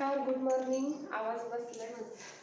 नमस्कार good morning आवाज बसलाय माझा.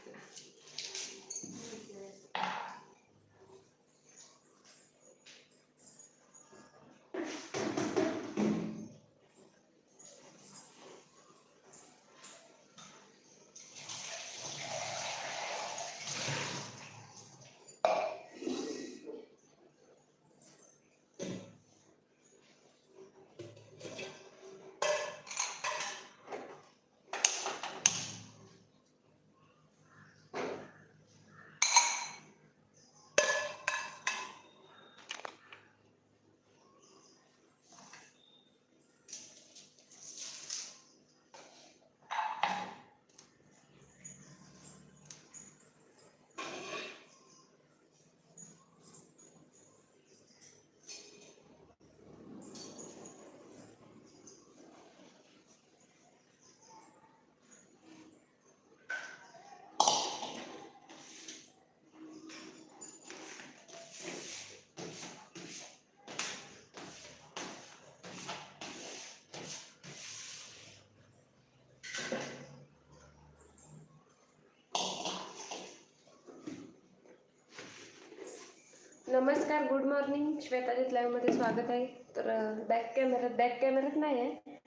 नमस्कार गुड मॉर्निंग श्वेताजीत लाईव्हमध्ये स्वागत आहे. तर बॅक कॅमेऱ्यात बॅक कॅमेऱ्यात नाही आहे.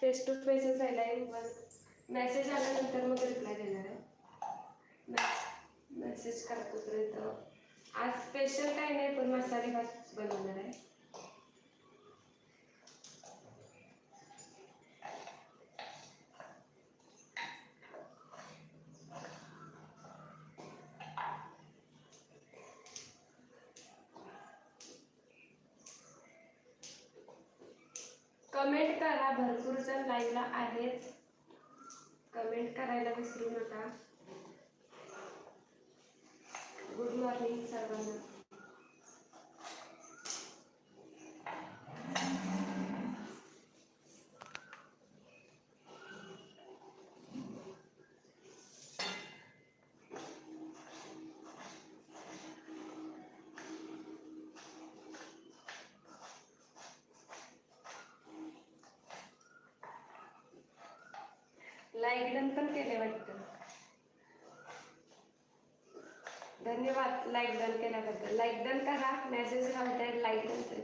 फेस टू फेसच आहे लाईव्हवर मेसेज आल्यानंतर मग रिप्लाय देणार आहे. मेसेज करा तर आज स्पेशल काही नाही पण मसाले भात बनवणार आहे. कमेंट करा भरपूर जण लाईव्हला आहेत. कमेंट करायला विसरू नका. गुड मॉर्निंग सर्वांना लाईक डन पण केले वाटतं धन्यवाद लाईक डन केल्याबद्दल लाईक डन करा मेसेज घालताय लाईक डन तरी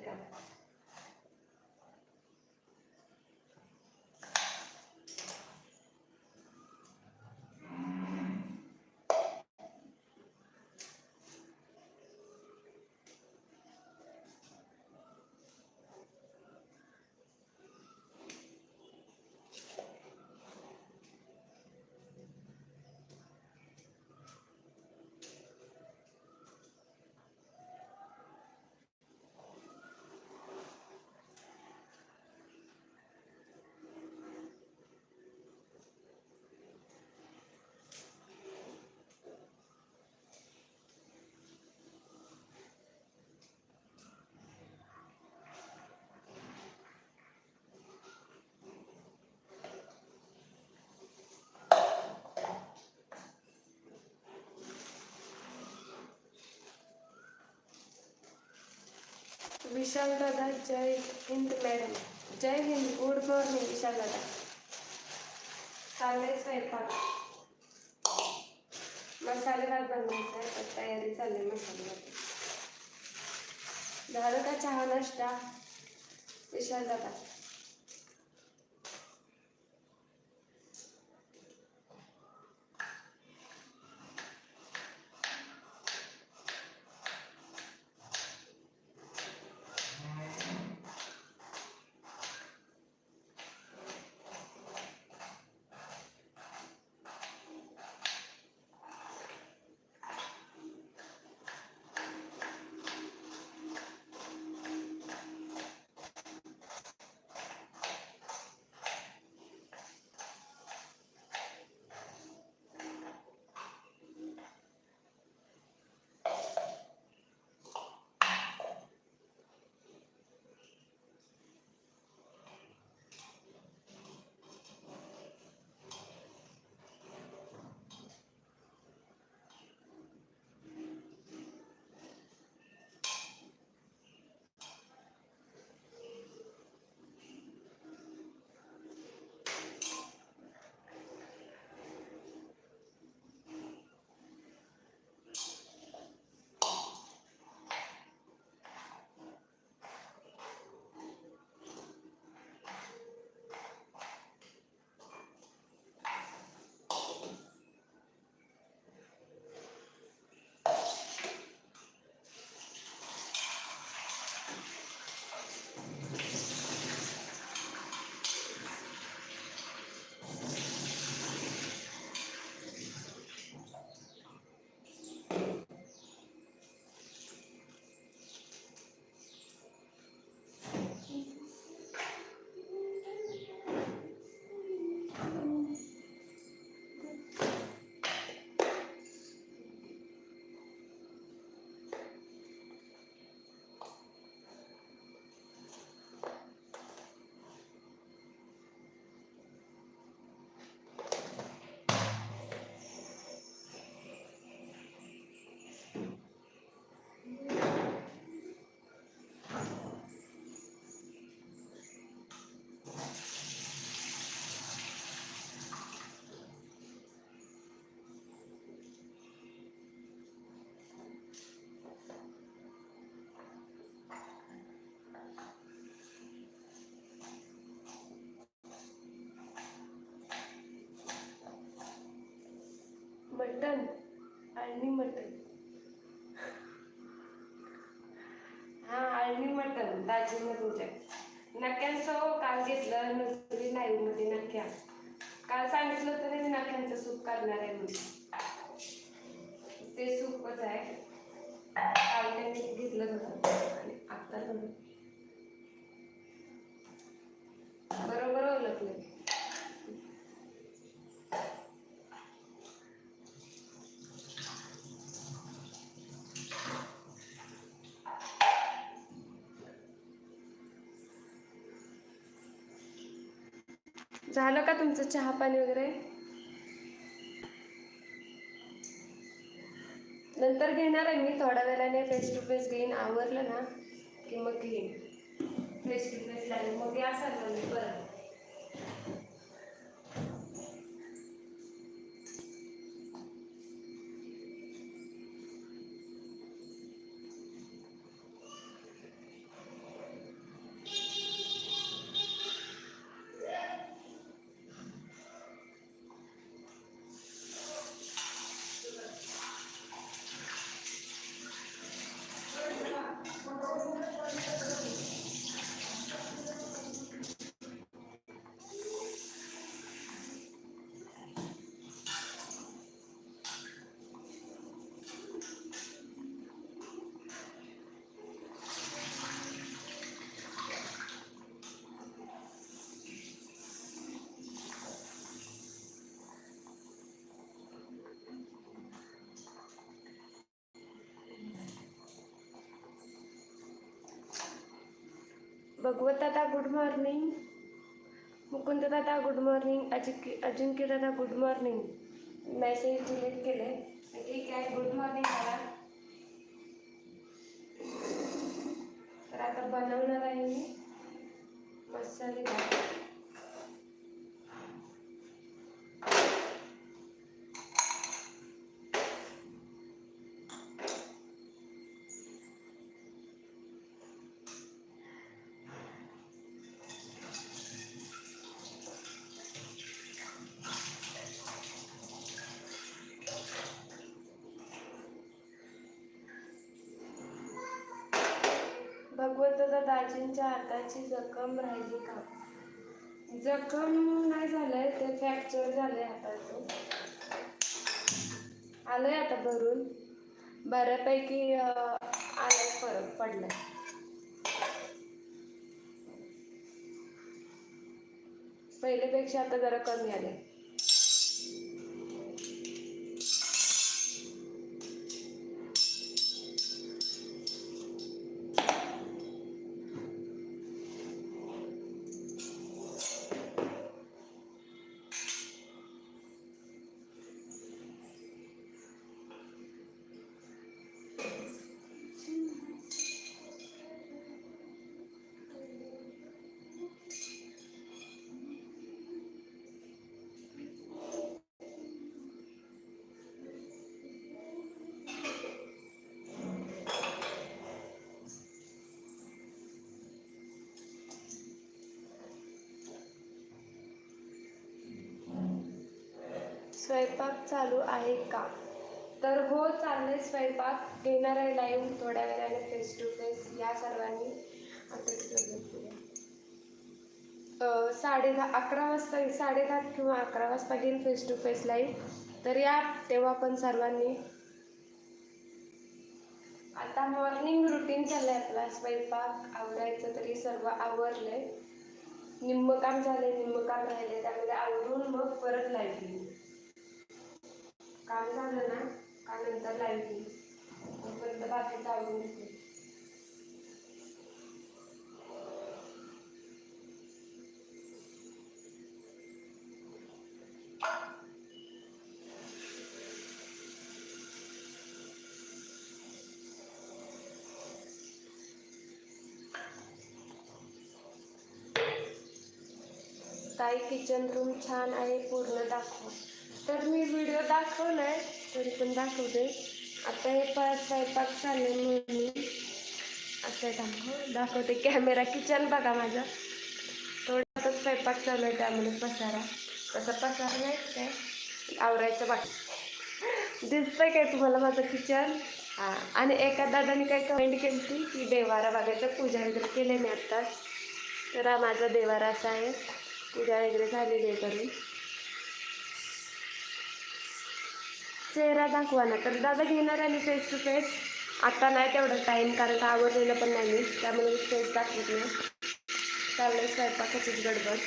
विशाल दादा जय हिंद मॅडम जय हिंद गुड मॉर्निंग विशाल दादा चाललंय स्वयंपाक. मसाले भात बनवायचा आहे तर तयारी चालली मसाले भात झालं का चहा नाश्ता विशाल दादा आळणी मटण. हा आळणी मटण दाजीनं तुझ्या नक्यांचं हो काल घेतलं नसरी लाईव्हमध्ये नक्या काल सांगितलं होतं मी नक्यांचं सूप करणार आहे म्हणून. ते सूपच आहे. काल त्यांनी घेतलं होतं. आणि आता बरोबर ओळखलं झालं का तुमचं चहा पाणी वगैरे? नंतर घेणार आहे मी थोड्या वेळाने फेस टू फेस घेईन. आवरलं ना की मग घेईन. फेस टू फेस लागेल मग या सर्वांनी परत. दादा गुड मॉर्निंग मुकुंद दादा गुड मॉर्निंग अजिंक्य अजिंक्य दादा गुड मॉर्निंग मेसेज डिलीट केले. ठीक आहे गुड मॉर्निंग दादा. तर आता बनवणार आहे मी मसाले भात दाजींच्या हाताची जखम राहिली का? जखम नाही झालंय ते फ्रॅक्चर झालंय हाताचं आलंय आता भरून. बऱ्यापैकी अं, आलाय फरक पडलाय. पहिल्यापेक्षा आता जरा कमी आले स्वयंपाक चालू आहे का? तर हो चालले स्वयंपाक. घेणार आहे लाईव्ह थोड्या वेळाने फेस टू फेस या सर्वांनी. आता साडे दहा अकरा वाजता साडे दहा किंवा अकरा वाजता घेईल फेस टू फेस लाईव्ह तर या तेव्हा पण सर्वांनी. आता मॉर्निंग रुटीन चाललंय आपला. स्वयंपाक आवरायचं तरी सर्व आवरलंय. निम्म काम झालंय निम्म काम राहिलंय. त्यामध्ये आवरून मग परत लाईव्ह घेईन काम झालं ना का नंतर लाइट घेईन तोपर्यंत बाकीचं घेते ताई किचन रूम छान आहे पूर्ण दाखव. तर मी व्हिडिओ दाखवलाय तरी पण दाखवते. आता हे परत स्वयंपाक चालले म्हणून. असं दाखव दाखवते कॅमेरा किचन बघा माझा. थोडा स्वयंपाक चालू आहे त्यामुळे पसारा. तसा पसारा नाही काय? आवरायचं बाकी. दिसतंय काय तुम्हाला माझं किचन हां आणि एका दादाने काय कमेंट केली होती की देवारा बघायचं पूजा वगैरे केले मी आत्ताच. तर हा माझा देवारा असा आहे. पूजा वगैरे झालेली आहे करून चेहरा दाखवा ना. तर दादा घेणार आहे मी फेस टू फेस आत्ता नाही तेवढा टाईम कारण का आवडलेलं पण नाही मी. त्यामुळे फेस दाखवत नाही. चाललं स्वयंपाकाचीच गडबड.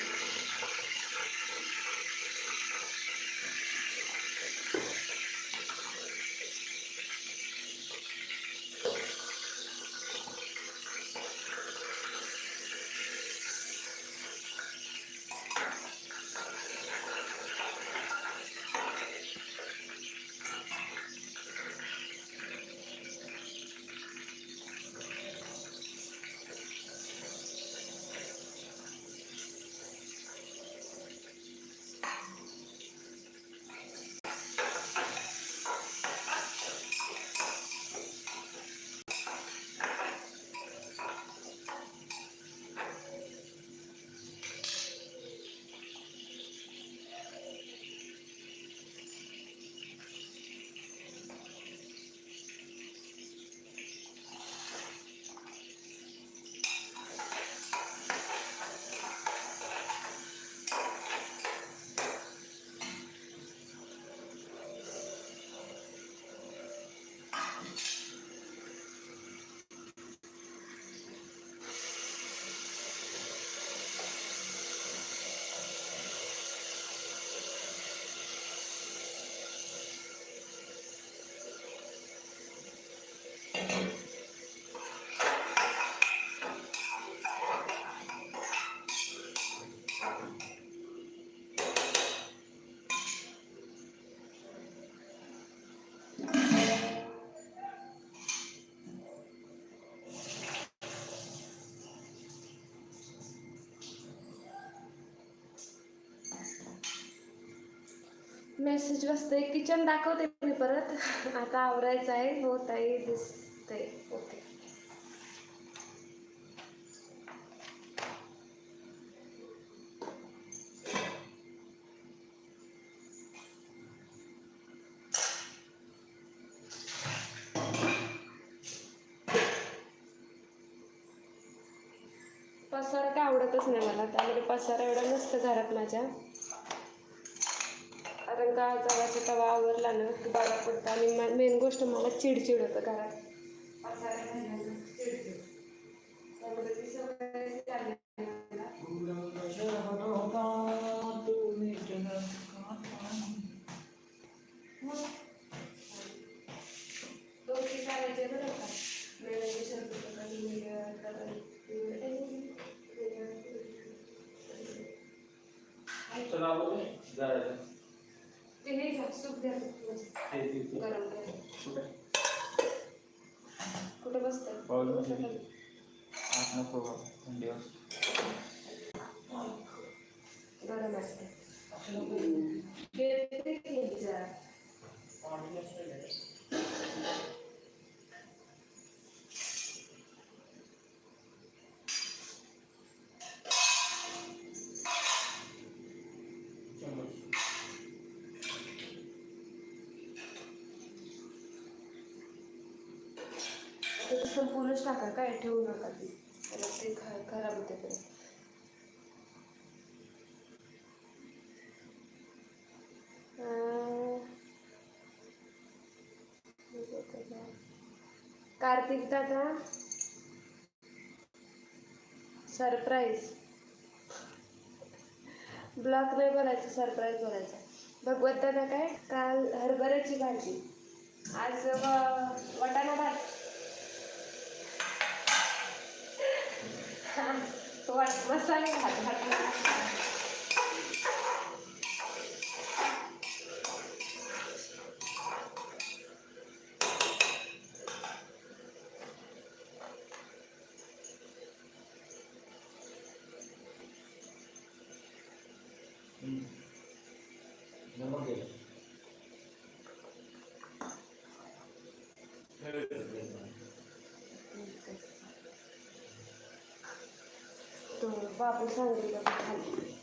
मेसेज बसते किचन दाखवते मी परत. आता आवरायचं आहे. होत आहे दिसतंय. ओके पसारा काय आवडतच नाही मला. त्यामध्ये पसारा एवढा नसतं घरात माझ्या. कारण का तवा आवरला ना की बरा पडतं. आणि मेन गोष्ट मला चिडचिड होतं घरात. संपूर्णच टाका काय ठेवू नका ती. त्याला ते ख- खराब होते परत कार्तिक दादा. सरप्राईज ब्लॉक नाही बोलायचं सरप्राईज बोलायचं भगवत दादा काय? काल हरभऱ्याची भाजी. आज वटाणा वाटाणा भात. वाट मसाले भात वाटाणा भात. तो बाबू सांगितलं का खाली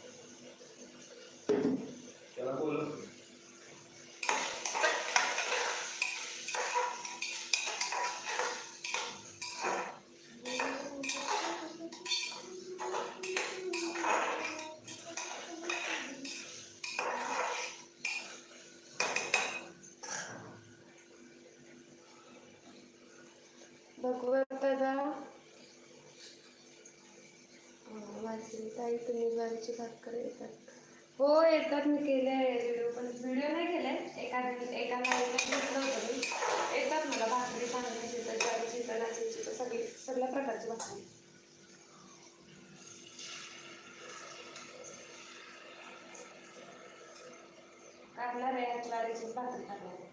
ताई तुम्ही ज्वारीची भाकर येतात. हो येतात मी केले व्हिडिओ पण. व्हिडिओ नाही केलाय. एका एका लाईव्हला घेतलं होतं मी. येतात मला भाकरी पाण्याची तर ज्वारीची तर नाचीची तर सगळी सगळ्या प्रकारची भाकरी. करणार आहे आज ज्वारीचीच भाकरी करणार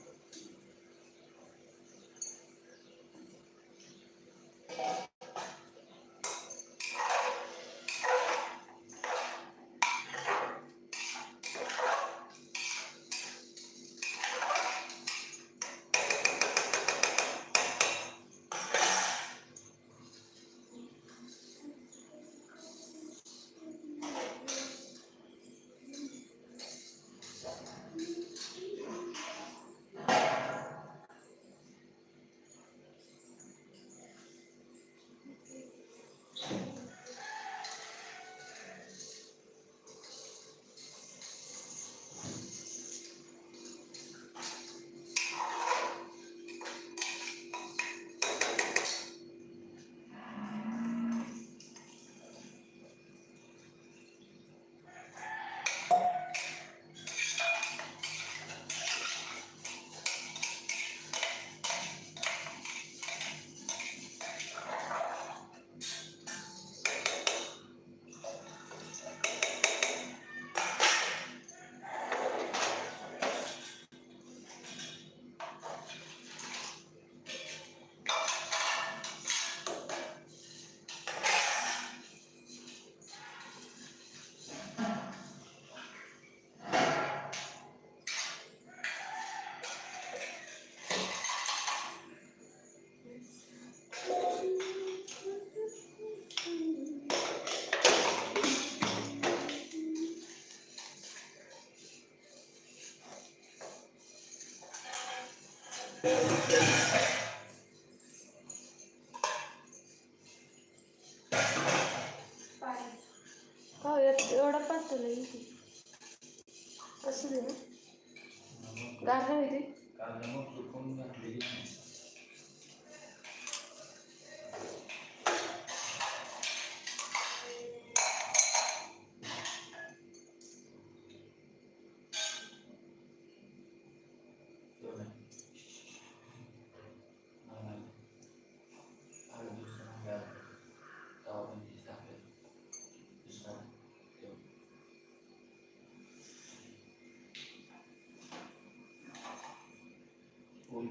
बोल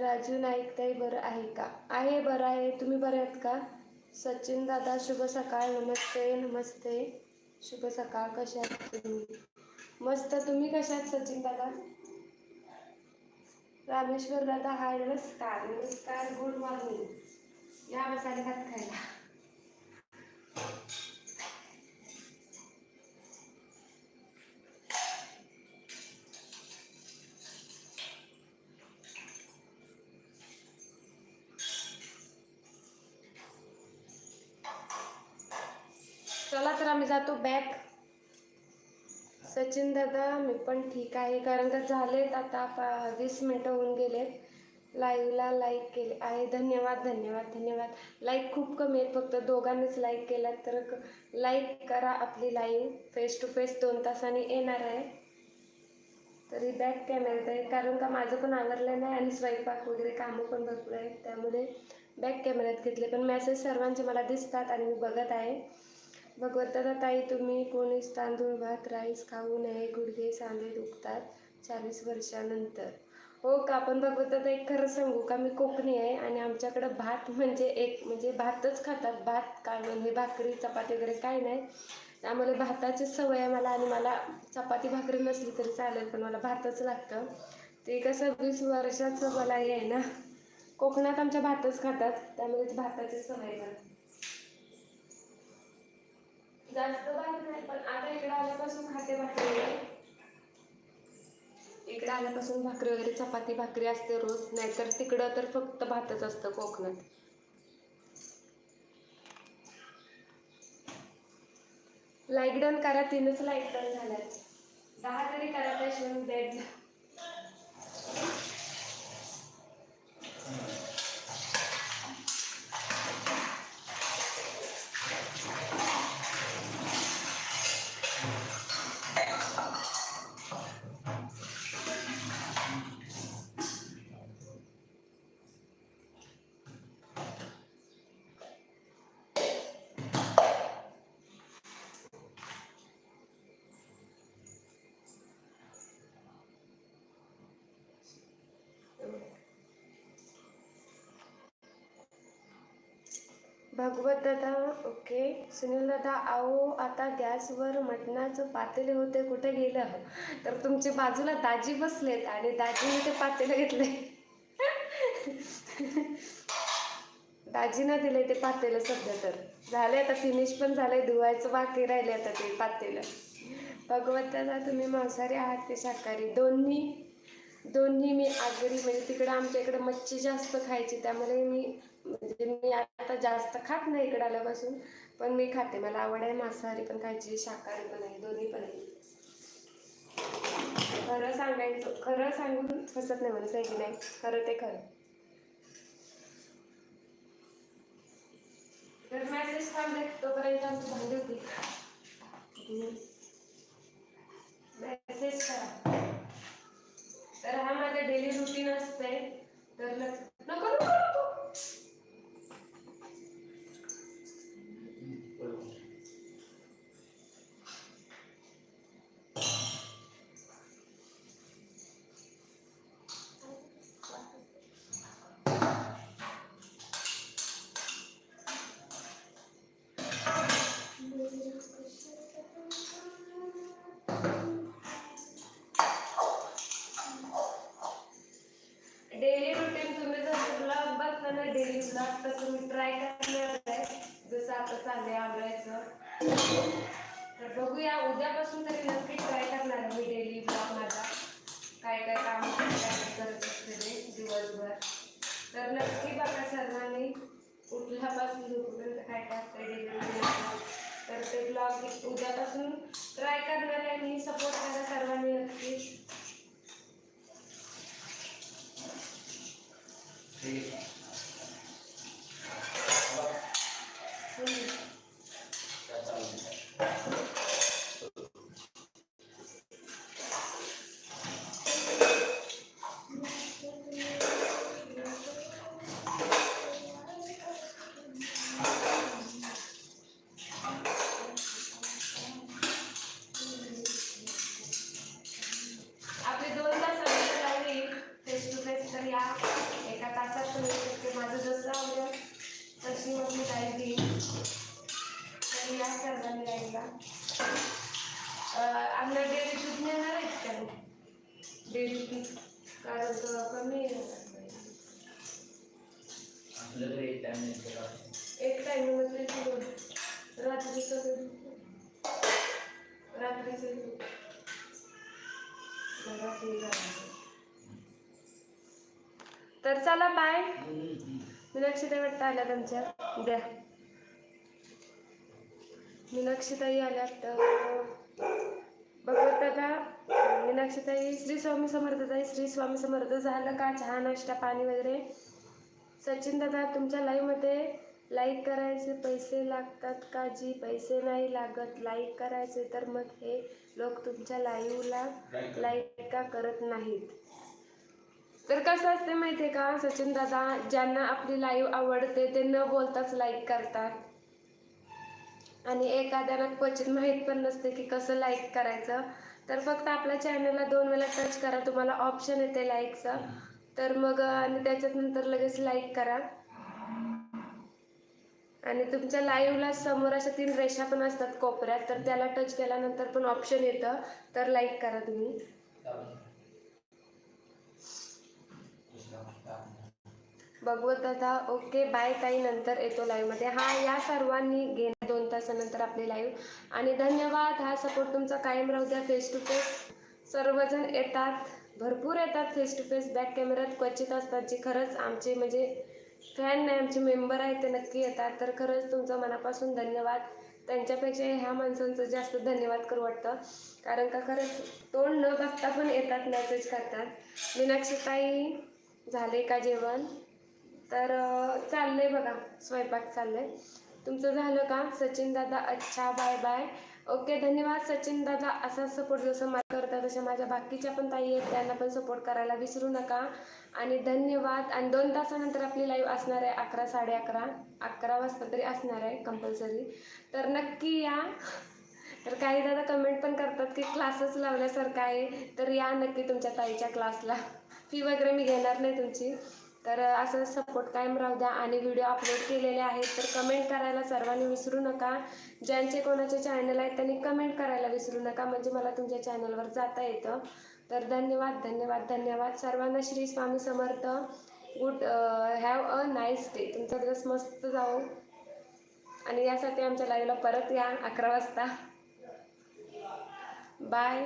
राजू नाईक ताई बरं आहे का? आहे बरं आहे. तुम्ही बरे आहेत का? सचिन दादा शुभ सकाळ. नमस्ते नमस्ते. शुभ सकाळ. कशा तुम्ही? मस्त. तुम्ही कशा आहात सचिन दादा? रामेश्वर दादा हाय. नमस्कार. नमस्कार. Good morning. या मसाले भात खायला. सचिन दादा मी पण ठीक आहे. कारण का झालेत आता पा- वीस मिनटं होऊन गेलेत. लाईव्हला लाईक केले. आहे धन्यवाद धन्यवाद धन्यवाद. लाईक खूप कमी आहेत फक्त दोघांनीच लाईक केला तर लाईक करा आपली लाईव्ह फेस टू फेस दोन तासाने येणार आहे. तरी बॅक कॅमेऱ्यात आहे कारण का माझं पण आवरलं नाही आणि स्वयंपाक वगैरे कामं पण भरपूर आहेत. त्यामुळे बॅक कॅमेऱ्यात घेतले. पण मेसेज सर्वांचे मला दिसतात आणि मी बघत आहे. भगवंताचा ताई तुम्ही कोणीच तांदूळ भात राईस खाऊ नये गुडघे सांधे दुखतात चाळीस वर्षानंतर. हो का? पण भगवंताचा एक खरं सांगू का? मी कोकणी आहे आणि आमच्याकडं भात म्हणजे एक म्हणजे भातच खातात. भात काय म्हणजे भाकरी चपाती वगैरे काय नाही. त्यामुळे भाताची सवय आहे मला आणि मला चपाती भाकरी नसली तरी चालेल पण मला भातच लागतं. ते कसं वीस वर्षाचं मला हे आहे ना कोकणात आमच्या भातच खातात. त्यामुळे भाताची सवय आहे मला. जास्त भात नाही पण आता इकडे आल्यापासून खाते भाकरी वगैरे. इकडे आल्यापासून भाकरी वगैरे चपाती भाकरी असते रोज. नाहीतर तिकडं तर फक्त भातच असतं कोकणात. लाईक डन करा तीनच लाईक डन झाल्यात. दहा तरी करा त्याशिवाय बेड भागवत दादा ओके. सुनील दादा अहो आता गॅसवर मटणाचं पातेले होते कुठे गेलं? तर तुमच्या बाजूला दाजी बसलेत आणि दाजीने ते पातेलं घेतले. दाजीनं दिले ते पातेलं सध्या तर. झाले आता फिनिश पण झालंय धुवायचं बाकी राहिले आता ते पातेलं. भगवत दादा तुम्ही मांसाहारी आहात ते शाकाहारी? दोन्ही दोन्ही मी आगरी म्हणजे तिकडं आमच्या इकडं मच्छी जास्त खायची त्यामुळे मी म्हणजे मी आता जास्त खात नाही इकडे आल्यापासून पण मी खाते. मला आवड आहे मांसाहारी पण खायची शाकाहारी पण आहे दोन्ही पण आहे. खरं सांगायचं खरं सांगून फसत नाही म्हणत आहे की नाही? खरं ते खरं. तर मेसेज काढले तोपर्यंत आमची भांडी होती. मेसेज करा. तर हा माझा डेली रुटीन असते तर नको नको. डेली ब्लॉग तसं मी ट्राय करणार रात्रीचं रात्रीचं रात्री तर चला बाय मीनाक्षीताई वाटतं आल्या तुमच्या. द्या. मीनाक्षीताई आल्या भगवत दादा मीनाक्षीताई श्री स्वामी समर्थताई श्री स्वामी समर्थ झालं का? चहा नाश्ता पाणी वगैरे? सचिन दादा तुमच्या लाईव्हमध्ये लाईक करायचे पैसे लागतात का? जी पैसे नाही लागत लाईक करायचे तर मग हे लोक तुमच्या लाईव्हला. लाईक का करत नाहीत? तर कसं असते माहिती आहे का? सचिन दादा ज्यांना आपली लाईव्ह आवडते ते न बोलताच लाईक करतात. आणि एखाद्याला क्वचित माहीत पण नसते की कसं लाईक करायचं. तर फक्त आपल्या चॅनलला दोन वेळा टच करा तुम्हाला ऑप्शन येते लाईकचं तर मग आणि त्याच्यात नंतर लगेच लाईक करा. आणि तुमच्या लाईव्हला समोर अशा तीन रेषा पण असतात कोपऱ्यात. तर त्याला टच केल्यानंतर पण ऑप्शन येतं. तर लाईक करा तुम्ही. भगवत दादा ओके बाय ताई. नंतर येतो लाईव्हमध्ये हा या सर्वांनी घेणे दोन तासानंतर आपली लाईव्ह आणि धन्यवाद. हा सपोर्ट तुमचा कायम राहू द्या. फेस टू फेस सर्वजण येतात. भरपूर येतात फेस टू फेस बॅक कॅमेऱ्यात क्वचित असतात जे खरंच आमचे म्हणजे फॅन नाही आमचे मेंबर आहेत ते नक्की येतात. तर खरंच तुमचं मनापासून धन्यवाद. त्यांच्यापेक्षा ह्या माणसांचं जास्त धन्यवाद करू वाटतं. कारण का खरंच तोंड न बघता पण येतात मेसेज करतात. मीनाक्षीताई झाले का जेवण? तर चाललं चाललंय बघा स्वयंपाक चाललंय. तुमचं झालं का? सचिन दादा अच्छा बाय बाय ओके धन्यवाद सचिन दादा. असा सपोर्ट जसं मला करता तशा माझ्या बाकीच्या पण ताई आहेत त्यांना पण सपोर्ट करायला विसरू नका. आणि धन्यवाद. आणि दोन तासानंतर आपली लाईव्ह असणार आहे अकरा साडे अकरा. अकरा वाजता तरी असणार आहे कंपल्सरी तर नक्की या. तर काही दादा कमेंट पण करतात की क्लासेस लावल्यासारखं आहे. तर या नक्की तुमच्या ताईच्या क्लासला फी वगैरे मी घेणार नाही तुमची. तर असं सपोर्ट कायम राहू द्या. आणि व्हिडिओ अपलोड केलेले आहेत तर कमेंट करायला सर्वांनी विसरू नका. ज्यांचे कोणाचे चॅनल आहेत त्यांनी कमेंट करायला विसरू नका. म्हणजे मला तुमच्या चॅनलवर जाता येतं. तर धन्यवाद धन्यवाद धन्यवाद. सर्वांना Shri Swami Samarth. Good have a nice day तुमचा दिवस मस्त जाऊ आणि यासाठी आमच्या लाईव्हला परत या अकरा वाजता. बाय